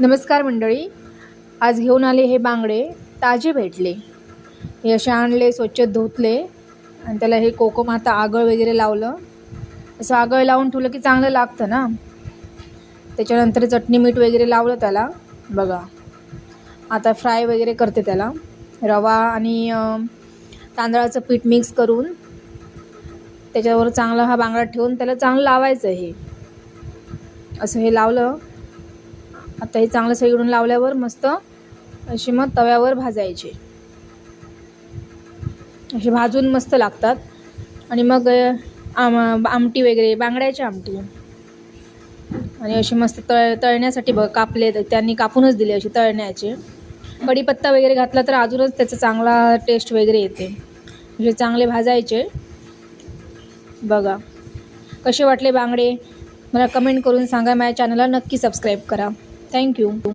नमस्कार मंडळी. आज घेऊन आले हे बांगडे ताजे भेटले. हे असे आणले स्वच्छ धुतले आणि त्याला हे कोकम आता आगळ वगैरे लावलं. असं आगळ लावून ठेवलं की चांगलं लागतं ना. त्याच्यानंतर चटणी मीठ वगैरे लावलं त्याला. बघा. आता फ्राय वगैरे करते त्याला. रवा आणि तांदळाचं पीठ मिक्स करून त्याच्यावर चांगला हा बांगडा ठेवून त्याला चांगलं लावायचं हे. असं हे लावलं. आता हे चांगलं सगळीकडून लावल्यावर मस्त अशी मग तव्यावर भाजायचे. असे भाजून मस्त लागतात. आणि मग आम आमटी वगैरे बांगड्याची आमटी. आणि अशी मस्त तळ तळण्यासाठी बघ कापले त्यांनी कापूनच दिले असे तळण्याचे. कढीपत्ता वगैरे घातला तर अजूनच त्याचा चांगला टेस्ट वगैरे येते. असे चांगले भाजायचे. बघा. कसे वाटले बांगडे? मला कमेंट करून सांगा. माझ्या चॅनलला नक्की सबस्क्राईब करा. Thank you.